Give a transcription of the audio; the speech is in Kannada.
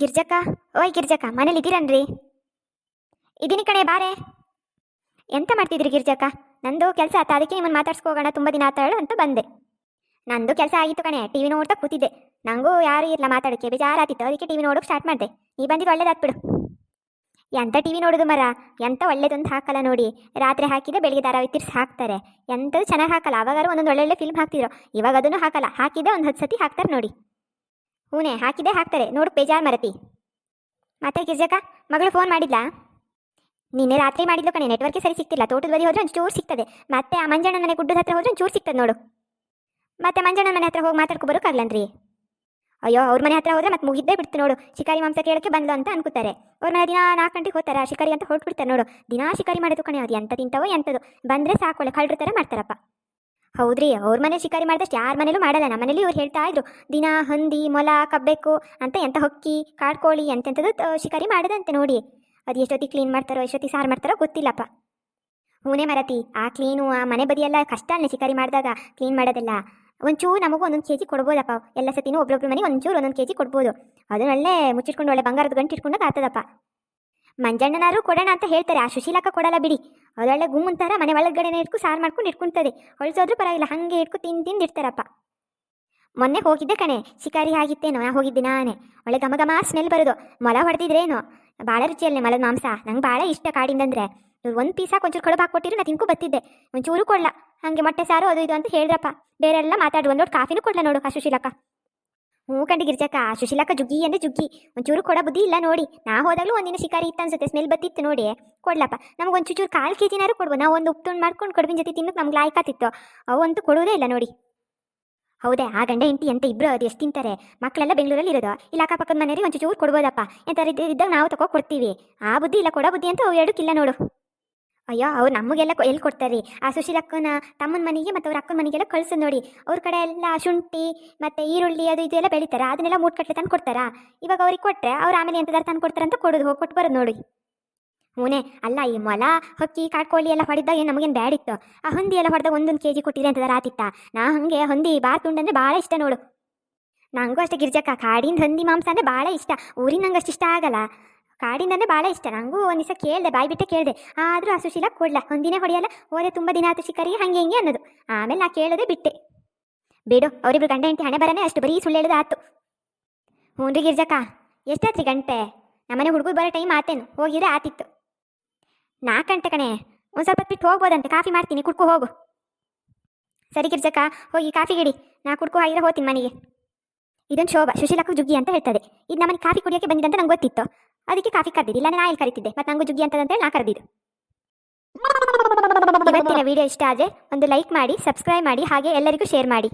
ಗಿರ್ಜಕ್ಕ? ಓಯ್ ಗಿರ್ಜಕ್ಕ, ಮನೇಲಿ ಇದ್ದೀರನ್ರಿ? ಇದೀನಿ ಕಣೆ, ಬಾರೆ. ಎಂತ ಮಾಡ್ತಿದ್ರಿ ಗಿರ್ಜಕ್ಕ? ನಂದು ಕೆಲಸ ಆತ, ಅದಕ್ಕೆ ನಿಮ್ಮನ್ನು ಮಾತಾಡ್ಸ್ಕೋಗೋಣ, ತುಂಬ ದಿನ ಆತ ಹೇಳು ಅಂತ ಬಂದೆ. ನಂದು ಕೆಲಸ ಆಗಿತ್ತು ಕಣೆ ಟಿ ವಿ ನೋಡ್ತಾ ಕೂತಿದ್ದೆ. ನನಗೂ ಯಾರು ಇರಲ್ಲ ಮಾತಾಡೋಕ್ಕೆ, ಬೇಜಾರಾತಿತ್ತು, ಅದಕ್ಕೆ ಟಿ ವಿ ನೋಡೋಕೆ ಸ್ಟಾರ್ಟ್ ಮಾಡಿದೆ. ನೀ ಬಂದಿದ್ದು ಒಳ್ಳೇದಾಗ್ಬಿಡು ಎಂಥ ಟಿ ವಿ ನೋಡೋದು ಮರ? ಎಂತ ಒಳ್ಳೇದೊಂದು ಹಾಕಲ್ಲ ನೋಡಿ. ರಾತ್ರಿ ಹಾಕಿದ್ರೆ ಬೆಳಿಗ್ಗೆ ದಾರಾವಿ ತಿರ್ಸಿ ಹಾಕ್ತಾರೆ. ಎಂಥದ್ದು ಚೆನ್ನಾಗಿ ಹಾಕಲ್ಲ ಅವಾಗಾರು ಒಂದೊಂದು ಒಳ್ಳೊಳ್ಳೆ ಫಿಲ್ಮ್ ಹಾಕ್ತಿದ್ರು. ಇವಾಗ ಅದನ್ನು ಹಾಕಲ್ಲ, ಹಾಕಿದ್ರೆ ಒಂದು ಹತ್ತು ಸತಿ ಹಾಕ್ತಾರೆ ನೋಡಿ. ಹೂನೆ ಹಾಕಿದೆ ಹಾಕ್ತಾರೆ. ನೋಡು, ಬೇಜಾರು ಮರತಿ. ಮತ್ತೆ ಗಿರ್ಜಕ್ಕ, ಮಗಳು ಫೋನ್ ಮಾಡಿದ್ಲಾ? ನಿನ್ನೆ ರಾತ್ರಿ ಮಾಡಿದ್ಲು ಕಣೆ ನೆಟ್ವರ್ಕ್ ಸರಿ ಸಿಗ್ತಿಲ್ಲ ತೋಟದ ಬದಿ ಹೋದ್ರೆ ಒಂಚೂರು ಸಿಗ್ತದೆ ಮತ್ತೆ ಆ ಮಂಜಣ್ಣ ಮನೆ ಗುಡ್ಡದ ಹತ್ರ ಹೋದ್ರೆ ಒಂಚೂರು ಸಿಗ್ತದೆ ನೋಡು. ಮತ್ತೆ ಮಂಜಣ್ಣ ಮನೆ ಹತ್ರ ಹೋಗಿ ಮಾತಾಡ್ಕೊ ಬರೋಕ್ಕಾಗ್ಲನ್ರಿ ಅಯ್ಯೋ, ಅವ್ರ ಮನೆ ಹತ್ರ ಹೋದ್ರೆ ಮತ್ತೆ ಮುಗಿದ್ದೇ ಬಿಡ್ತು ನೋಡು. ಶಿಕಾರಿ ಮಾಂಸ ಕೇಳಕ್ಕೆ ಬಂದ್ಲು ಅಂತ ಅನ್ಕೋತಾರೆ. ಅವ್ರ ಮನೆ ದಿನ ನಾಲ್ಕು ಗಂಟೆಗೆ ಹೋಗ್ತಾರೆ? ಶಿಕಾರಿ ಅಂತ ಹೊರಟ್ಬಿಡ್ತಾರೆ ನೋಡು. ದಿನಾ ಶಿಕಾರಿ ಮಾಡೋದು ಕಣೆ, ಅದು ಎಂತ ತಿಂತಾವೋ ಎಂಥದ್ದು ಬಂದರೆ ಸಾಕೊಳ್ಳೆ ಕಳ್ರ ಥರ ಮಾಡ್ತಾರಪ್ಪ. ಹೌದ್ರಿ, ಅವ್ರ ಮನೆ ಶಿಕಾರಿ ಮಾಡಿದಷ್ಟು ಯಾರ ಮನೇಲೂ ಮಾಡಲ್ಲ. ನಮ್ಮ ಮನೇಲಿ ಇವ್ರು ಹೇಳ್ತಾ ಇದ್ರು, ದಿನ ಹಂದಿ, ಮೊಲ ಕಬ್ಬೆಕ್ಕು ಅಂತ ಎಂಥ ಹೊಕ್ಕಿ, ಕಾಡ್ಕೋಳಿ ಎಂತೆಂಥದ್ದು ತ- ಶಿಕಾರಿ ಮಾಡಿದಂತೆ ನೋಡಿ. ಅದು ಎಷ್ಟೊತ್ತಿಗೆ ಕ್ಲೀನ್ ಮಾಡ್ತಾರೋ, ಎಷ್ಟೊತ್ತಿಗೆ ಸಾರು ಮಾಡ್ತಾರೋ ಗೊತ್ತಿಲ್ಲಪ್ಪ. ಹೂನೇ ಮರತಿ, ಆ ಕ್ಲೀನು ಆ ಮನೆ ಬದಿಯೆಲ್ಲ ಕಷ್ಟ ಅಲ್ಲೇ ಶಿಕಾರಿ ಮಾಡಿದಾಗ ಕ್ಲೀನ್ ಮಾಡೋದೆಲ್ಲ. ಒಂಚೂರು ನಮಗೂ ಒಂದೊಂದು ಕೆ ಜಿ ಕೊಡ್ಬೋದಪ್ಪ. ಎಲ್ಲ ಸತಿನೂ ಒಬ್ಬೊಬ್ಬರು ಮನೆಗೆ ಒಂಚೂರು ಒಂದೊಂದು ಕೆ ಜಿ ಕೊಡ್ಬೋದು. ಅದನ್ನೊಳ್ಳೆ ಮುಚ್ಚಿಟ್ಕೊಂಡು ಒಳ್ಳೆ ಬಂಗಾರದ ಗಂಟು ಇಟ್ಕೊಂಡಾಗ ಆಗ್ತದಪ್ಪ ಮಂಜಣ್ಣನಾರು ಕೊಡೋಣ ಅಂತ ಹೇಳ್ತಾರೆ. ಆ ಸುಶೀಲಕ್ಕ ಕೊಡಲ್ಲ ಬಿಡಿ. ಅದೊಳ್ಳೆ ಗುಮ್ಮಂತಾರ ಮನೆ ಒಳಗಡೆನೇ ಇಟ್ಕು ಸಾರು ಮಾಡ್ಕೊಂಡು ಇಟ್ಕೊಂತದೆ ಹೊಳ್ಸೋದ್ರೂ ಪರವಾಗಿಲ್ಲ. ಹಂಗೆ ಇಟ್ಕು ತಿಂದು ತಿಂದು ಇಡ್ತಾರಪ್ಪ. ಮೊನ್ನೆ ಹೋಗಿದ್ದೆ ಕಣೆ. ಶಿಕಾರಿ ಆಗಿತ್ತೇನೋ? ನಾ ಹೋಗಿದ್ದೆ ನಾನೇ. ಒಳ್ಳೆ ಘಮ ಘಮ ಸ್ಮೆಲ್ ಬರೋದು. ಮೊಲ ಹೊಡೆದಿದ್ರೇನು? ಭಾಳ ರುಚಿಯಲ್ಲಿ ಮಲದ ಮಾಂಸ. ನಂಗೆ ಭಾಳ ಇಷ್ಟ ಕಾಡಿಂದಂದ್ರೆ. ಒಂದು ಪೀಸ ಒಂಚೂರು ಕಡುಬು ಹಾಕ್ಕೊಟ್ಟಿರು, ನಾ ತಿನ್ಕೊ ಬತ್ತಿದ್ದೆ. ಒಂಚೂರು ಕೊಡ್ಲ. ಹಾಗೆ ಮೊಟ್ಟೆ ಸಾರು, ಅದು ಇದು ಅಂತ ಹೇಳ್ರಪ್ಪ ಬೇರೆಲ್ಲ ಮಾತಾಡು. ಒಂದು ಕಾಫಿನೂ ಕೊಡ್ಲ ನೋಡು ಆ ಸುಶೀಲಕ್ಕ. ಹ್ಞೂ ಕಂಡು ಗಿರ್ಜಕ್ಕ, ಸುಶೀಲಕ್ಕ ಜುಗ್ಗಿ ಅಂದ್ರೆ ಜುಗ್ಗಿ. ಒಂಚೂರು ಕೊಡ ಬುದ್ಧಿ ಇಲ್ಲ ನೋಡಿ. ನಾ ಹೋದಾಗಲೂ ಒಂದಿನ ಶಿಕಾರಿ ಇತ್ತು ಅನ್ಸುತ್ತೆ ಸ್ಮೆಲ್ ಬತ್ತಿತ್ತು ನೋಡಿ ಕೊಡ್ಲಪ್ಪ, ನಮ್ಗೆ ಒಂದು ಚೂರು ಕಾಲು ಕೆ ಜಿನಾರು ಕೊಡ್ಬೋದು. ನಾವು ಒಂದು ಉಪ್ಪು ತುಂಡು ಮಾಡ್ಕೊಂಡು ಕಡುಬಿನ ಜೊತೆ ತಿನ್ನಕ್ಕೆ ನಮ್ಗೆ ಲಾಯ್ಕಾತಿತ್ತು ಅವಂತೂ ಕೊಡೋದೇ ಇಲ್ಲ ನೋಡಿ. ಹೌದೇ, ಆ ಗಂಡ ಹೆಂಡತಿ ಅಂತ ಇಬ್ರು ಅದು ಎಷ್ಟು ತಿಂತಾರೆ? ಮಕ್ಕಳೆಲ್ಲ ಬೆಂಗಳೂರಲ್ಲಿ ಇರೋದು. ಇಲ್ಲ ಅಕ್ಕಪಕ್ಕದ ಮನೆಯವ್ರಿಗೆ ಒಂದು ಚೂರು ಕೊಡ್ಬೋದಪ್ಪ ಎಂತ ಇದ್ದಾಗ ನಾವು ತಗೋ ಕೊಡ್ತೀವಿ. ಆ ಬುದ್ಧಿ ಇಲ್ಲ, ಕೊಡೋ ಬುದ್ಧಿ ಅಂತ ಅವು ಎರಡಕ್ಕಿಲ್ಲ ನೋಡು. ಅಯ್ಯೋ, ಅವ್ರು ನಮಗೆಲ್ಲ ಎಲ್ಲಿ ಕೊಡ್ತಾರೆ? ಆ ಸುಶೀಲಕ್ಕನ ತಮ್ಮನ ಮನೆಗೆ ಮತ್ತು ಅವ್ರ ಅಕ್ಕನ ಮನೆಗೆಲ್ಲ ಕಳ್ಸೋದು ನೋಡಿ. ಅವ್ರ ಕಡೆ ಎಲ್ಲ ಶುಂಠಿ ಮತ್ತು ಈರುಳ್ಳಿ ಅದು ಇದೆಲ್ಲ ಬೆಳಿತಾರೆ? ಅದನ್ನೆಲ್ಲ ಮೂಟ್ಕಟ್ಲೆ ತಂದು ಕೊಡ್ತಾರಾ? ಇವಾಗ ಅವ್ರಿಗೆ ಕೊಟ್ಟರೆ ಅವ್ರು ಆಮೇಲೆ ಎಂಥದಾರು ತಂದು ಕೊಡ್ತಾರೆ ಅಂತ ಕೊಡೋದು, ಹೋಗಿ ಕೊಟ್ಟು ಬರೋದು ನೋಡಿ. ಹೂನೇ, ಅಲ್ಲ ಈ ಮೊಲ, ಹಕ್ಕಿ ಕಾಡ್ಕೋಳಿ ಎಲ್ಲ ಹೊಡೆದಾಗ ನಮಗೇನು ಬ್ಯಾಡಿತ್ತು ಆ ಹೊಂದಿ ಎಲ್ಲ ಹೊಡೆದಾಗ ಒಂದೊಂದು ಕೆ ಜಿ ಕೊಟ್ಟಿದೆ ಅಂತದ ಆತಿತ್ತ? ನಾ ಹಾಗೆ ಹೊಂದಿ ಬಾರ್ ತುಂಡಂದ್ರೆ ಭಾಳ ಇಷ್ಟ ನೋಡು. ನಂಗೂ ಅಷ್ಟೇ ಗಿರ್ಜಕ್ಕ ಕಾಡಿನ ಹಂದಿ ಮಾಂಸ ಅಂದರೆ ಭಾಳ ಇಷ್ಟ. ಊರಿನ ನಂಗೆ ಅಷ್ಟು ಇಷ್ಟ ಆಗಲ್ಲ. ಕಾಡಿಂದಂದ್ರೆ ಭಾಳ ಇಷ್ಟ. ನನಗೂ ಒಂದು ದಿವಸ ಕೇಳಿದೆ, ಬಾಯಿ ಬಿಟ್ಟೆ ಕೇಳ್ದೆ. ಆದರೂ ಆ ಸುಶೀಲ ಕೊಡ್ಲ ಒಂದಿನ ಹೊಡೆಯಲ್ಲ ಹೋದೆ ತುಂಬ ದಿನ ಆಯ್ತು ಶಿಕಾರಿಗೆ, ಹಂಗೆ ಹಿಂಗೆ ಅನ್ನೋದು. ಆಮೇಲೆ ನಾ ಕೇಳದೆ ಬಿಟ್ಟೆ. ಬೇಡು, ಅವರಿಬ್ರು ಗಂಡ ಹೆಂಡತಿ ಹಣೆ ಬರನೇ ಅಷ್ಟು ಬರೀ ಸುಳ್ಳು ಹೇಳೋದು ಆತು. ಹ್ಞೂ ರೀ ಗಿರ್ಜಕ್ಕ ಎಷ್ಟಾತ್ರಿ ಗಂಟೆ? ನಮ್ಮನೆ ಹುಡುಗರು ಬರೋ ಟೈಮ್ ಆತೇನು, ಹೋಗಿದ್ರೆ ಆತಿತ್ತು. ನಾಲ್ಕು ಗಂಟೆ ಕಣೆ, ಒಂದು ಸ್ವಲ್ಪ ಬಿಟ್ಟು ಹೋಗ್ಬೋದಂತೆ, ಕಾಫಿ ಮಾಡ್ತೀನಿ, ಕುಡ್ಕೋ ಹೋಗು. ಸರಿ ಗಿರ್ಜಕ್ಕ, ಹೋಗಿ ಕಾಫಿ ಗಿಡಿ ನಾ ಕುಡ್ಕೋ ಹಾಗಿದ್ರೆ ಹೋಗ್ತೀನಿ ಮನೆಗೆ. ಇದೊಂದು ಶೋಭ, ಸುಶೀಲಕ್ಕೂ ಜುಗ್ಗಿ ಅಂತ ಹೇಳ್ತದೆ. ಇದು ನಮ್ಮನೆ ಕಾಫಿ ಕುಡಿಯೋಕ್ಕೆ ಬಂದಿದ್ದಂತ ನಂಗೆ ಗೊತ್ತಿತ್ತು. ಅದಕ್ಕೆ ಕಾಫಿ ಕರೆದಿದ್ದು ಇಲ್ಲ ನಾ ಇಲ್ಲಿ ಕರಿತಿದ್ದೆ? ಮತ್ತು ನಂಗೂ ಜುಗ್ಗಿ ಅಂತದಂತೇಳಿ ನಾ ಕರೆದಿದ್ದು. ಇವತ್ತಿನ ವಿಡಿಯೋ ಇಷ್ಟ ಆದರೆ ಒಂದು ಲೈಕ್ ಮಾಡಿ ಸಬ್ಸ್ಕ್ರೈಬ್ ಮಾಡಿ ಹಾಗೆ ಎಲ್ಲರಿಗೂ ಶೇರ್ ಮಾಡಿ.